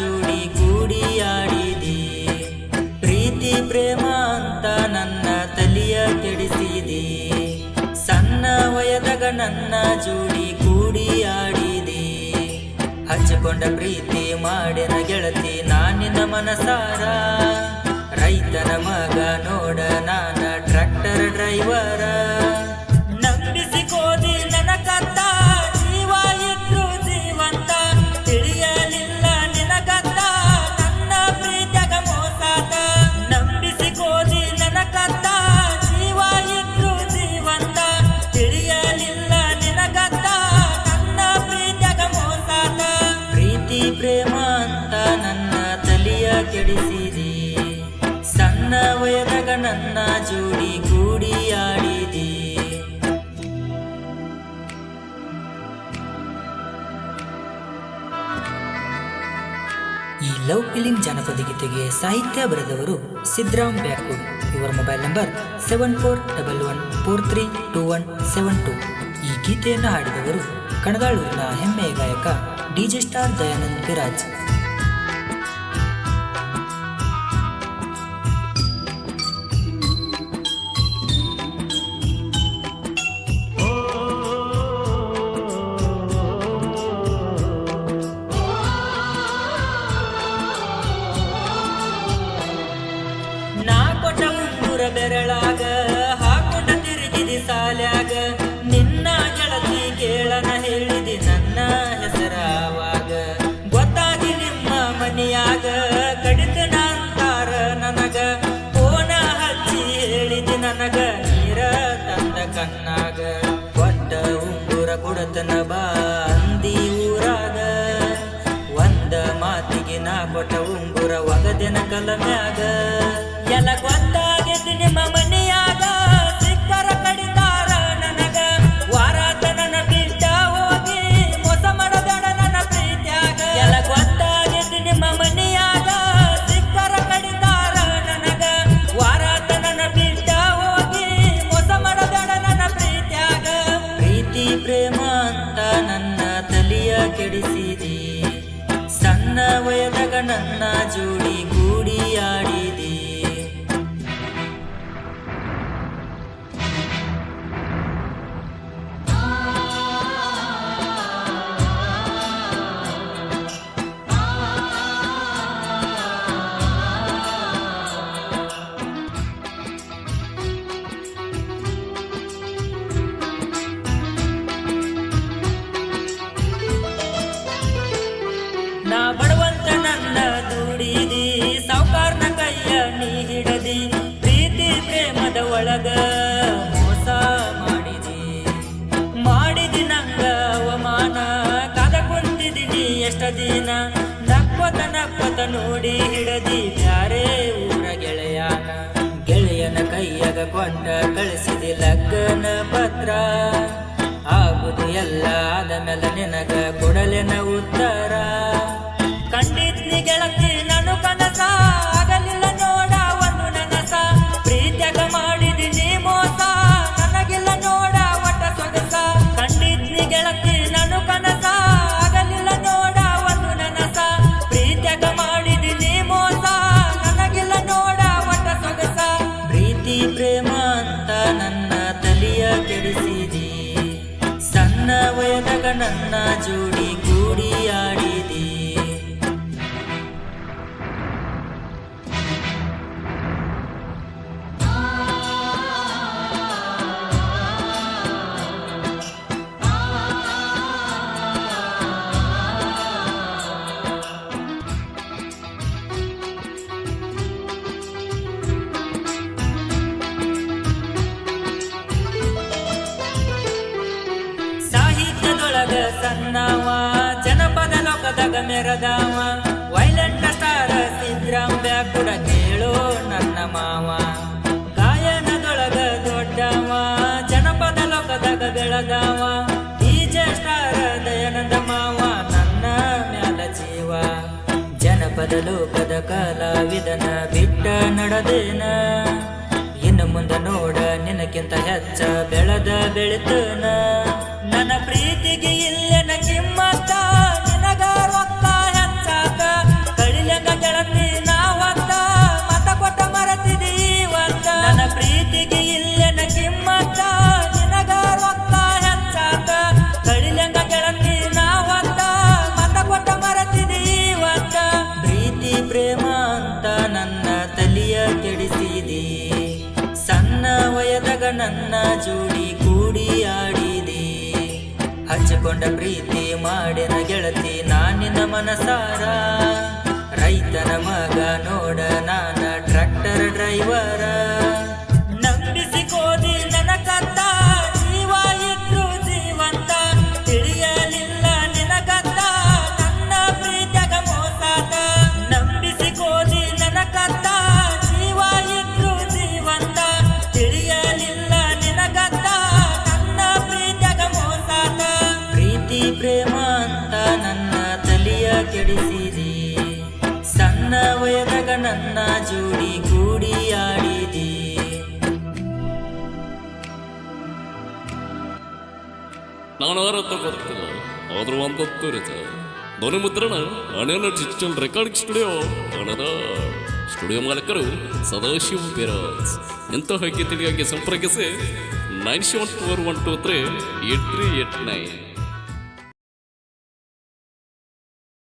ಜೋಡಿ ಕೂಡಿಯಾಡಿದೆ. ಪ್ರೀತಿ, ಪ್ರೇಮ ಅಂತ ನನ್ನ ತಲೆಯ ಕೆಡಿಸಿದೆ. ಸಣ್ಣ ವಯದಗ ನನ್ನ ಜೋಡಿ ಕೂಡಿಯಾಡಿದೆ. ಹಚ್ಚಿಕೊಂಡ ಪ್ರೀತಿ ಮಾಡಿನ ಗೆಳತಿ, ನಾನಿನ ಮನಸಾರ. ರೈತನ ಮಗ ನೋಡ ನಾನ ಟ್ರ್ಯಾಕ್ಟರ್ ಡ್ರೈವರ. ನನ್ನ ಜೋಡಿ ಕೂಡಿ ಆಡಿದಿ ಈ ಲವ್ ಕಿಲಿಂಗ್ ಜನಪದ ಗೀತೆಗೆ ಸಾಹಿತ್ಯ ಬರೆದವರು ಸಿದ್ರಾಮ್ ಬ್ಯಾಕೂರ್. ಇವರ mobile number seven four double one four three two one seven two. ಈ ಗೀತೆಯನ್ನು ಹಾಡಿದವರು ಕಣದಾಳೂರಿನ ಹೆಮ್ಮೆಯ ಗಾಯಕ ಡಿಜೆ ಸ್ಟಾರ್ ದಯಾನಂದ್ ವಿರಾಜ್ ಉಂಗುರ ಕೊಡತನ ಬಾ ಎಷ್ಟ ದಿನ? ನಕ್ಕೊತ ನಪ್ಪತ ನೋಡಿ ಹಿಡದಿ ಬ್ಯಾರೆ ಊರ ಗೆಳೆಯನ. ಗೆಳೆಯನ ಕೈಯಾಗ ಕೊಂಡ ಕಳಿಸಿದಿ ಲಗ್ನ ಪತ್ರ. ಆಗುದು ಎಲ್ಲ ಆದ ಮೇಲೆ ನಿನಗ ಕೊಡಲೆನ ಉತ್ತರ. ಕಂಡಿದ್ನಿ ಗೆಳತಿ ನನ್ನ ಜೋಡಿ ಕೂಡಿ ಸಾಹಿತ್ಯದೊಳಗ ಜನಪದ ಲೋಕದಾಗ ಮೆರದಾವ ವೈಲೆಂಟ್ ಸ್ಟಾರ್ ಸಿದ್ರಾಮ್ ಕೂಡ ಕೇಳೋ ನನ್ನ ಮಾವ. ಗಾಯನದೊಳಗ ದೊಡ್ಡವ, ಜನಪದ ಲೋಕದಾಗ ಬೆಳಗಾವ ಈಜ ಸ್ಟಾರ ದಯಾನಂದ ಮಾವ, ನನ್ನ ಮ್ಯಾಲ ಜೀವ. ಜನಪದ ಲೋಕದ ಕಲಾವಿದನ ಬಿಟ್ಟ ನಡದೇನ? ಇನ್ನು ಮುಂದೆ ನೋಡ ನಿನಕ್ಕಿಂತ ಹೆಚ್ಚ ಬೆಳೆದ ಬೆಳಿತನ? ಪ್ರೀತಿಗೆ ಇಲ್ಲೆನ ಹಚ್ಚಿಕೊಂಡ ಪ್ರೀತಿ ಮಾಡಿನ ಗೆಳತಿ ನಾನಿನ ಮನಸಾರ. ರೈತನ ಮಗ ನೋಡ ನಾನ ಟ್ರ್ಯಾಕ್ಟರ್ ಡ್ರೈವರ ನಾನು ಧ್ವನಿ ಮುದ್ರಣ ಹಣೆನ ಡಿಜಿಟಲ್ ರೆಕಾರ್ಡಿಂಗ್ ಸ್ಟುಡಿಯೋ, ಹಣದ ಸ್ಟುಡಿಯೋ ಮಾಲಕರು ಸದಾಶಿವ ಬಿರಾಜ್. ಎಂತಹ ಗೀತೆಗಾಗಿ ಸಂಪರ್ಕಿಸಿ, nine seven four one two three eight three eight nine.